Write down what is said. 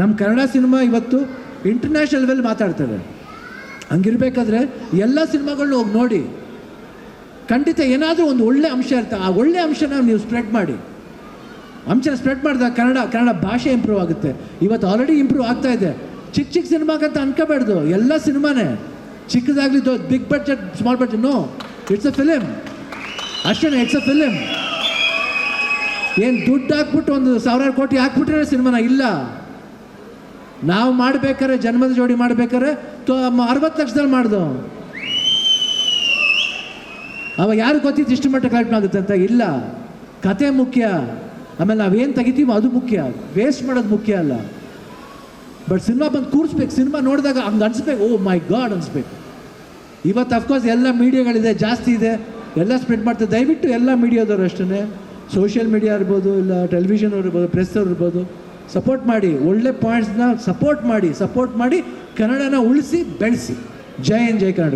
ನಮ್ಮ ಕನ್ನಡ ಸಿನಿಮಾ ಇವತ್ತು international level ಮಾತಾಡ್ತವೆ ಹಂಗಿರ್ಬೇಕಾದ್ರೆ ಎಲ್ಲ ಸಿನಿಮಾಗಳನ್ನ ಹೋಗಿ ನೋಡಿ. ಖಂಡಿತ ಏನಾದರೂ ಒಂದು ಒಳ್ಳೆ ಅಂಶ ಇರುತ್ತೆ ಆ ಒಳ್ಳೆ ಅಂಶನ ನೀವು ಸ್ಪ್ರೆಡ್ ಮಾಡಿ. ಅಂಶನ ಸ್ಪ್ರೆಡ್ ಮಾಡಿದಾಗ ಕನ್ನಡ ಕನ್ನಡ ಭಾಷೆ ಇಂಪ್ರೂವ್ ಆಗುತ್ತೆ. ಇವತ್ತು ಆಲ್ರೆಡಿ ಇಂಪ್ರೂವ್ ಆಗ್ತಾ ಇದೆ. ಚಿಕ್ಕ ಚಿಕ್ಕ ಸಿನಿಮಾಗಂತ ಅನ್ಕೋಬಾರ್ದು ಎಲ್ಲ ಸಿನಿಮಾನೇ. ಚಿಕ್ಕದಾಗಲಿ though big budget small budget no it's a film ಅಷ್ಟೇ ಇಟ್ಸ್ ಅ ಫಿಲಿಮ್ ಏನು ದುಡ್ಡು ಹಾಕ್ಬಿಟ್ಟು ಒಂದು ಸಾವಿರಾರು ಕೋಟಿ ಹಾಕ್ಬಿಟ್ರೆ ಸಿನಿಮಾನ ಇಲ್ಲ. ನಾವು ಮಾಡ್ಬೇಕಾರೆ ಜನ್ಮದ ಜೋಡಿ ಮಾಡ್ಬೇಕಾರೆ ಅರವತ್ತು ಲಕ್ಷದಲ್ಲಿ ಮಾಡ್ದು. ಅವಾಗ ಯಾರು ಗೊತ್ತಿತ್ತು ಇಷ್ಟು ಮಟ್ಟ ಕಲೆಕ್ಟ್ ಆಗುತ್ತೆ ಅಂತ? ಇಲ್ಲ. ಕತೆ ಮುಖ್ಯ. ಆಮೇಲೆ ನಾವೇನು ತೆಗಿತೀವೋ ಅದು ಮುಖ್ಯ. ವೇಸ್ಟ್ ಮಾಡೋದು ಮುಖ್ಯ ಅಲ್ಲ. ಬಟ್ ಸಿನಿಮಾ ಬಂದು ಕೂರಿಸ್ಬೇಕು. ಸಿನಿಮಾ ನೋಡಿದಾಗ ಹಂಗೆ ಅನಿಸ್ಬೇಕು. ಓ ಮೈ ಗಾಡ್ ಅನಿಸ್ಬೇಕು. ಇವತ್ತು ಅಫ್ಕೋರ್ಸ್ ಎಲ್ಲ ಮೀಡಿಯಾಗಳಿದೆ, ಜಾಸ್ತಿ ಇದೆ. ಎಲ್ಲ ಸ್ಪ್ರೆಡ್ ಮಾಡ್ತಾರೆ. ದಯವಿಟ್ಟು ಎಲ್ಲ ಮೀಡಿಯಾದವ್ರು ಅಷ್ಟೇ ಸೋಷಿಯಲ್ ಮೀಡಿಯಾ ಇರ್ಬೋದು, ಇಲ್ಲ ಟೆಲಿವಿಷನ್ ಅವ್ರು ಇರ್ಬೋದು ಪ್ರೆಸ್ ಅವ್ರು ಇರ್ಬೋದು. ಸಪೋರ್ಟ್ ಮಾಡಿ, ಒಳ್ಳೆ ಪಾಯಿಂಟ್ಸ್ನ ಸಪೋರ್ಟ್ ಮಾಡಿ ಸಪೋರ್ಟ್ ಮಾಡಿ ಕನ್ನಡನ ಉಳಿಸಿ, ಬೆಳೆಸಿ. ಜೈ ಹಿಂದ್, ಜೈ ಕನ್ನಡ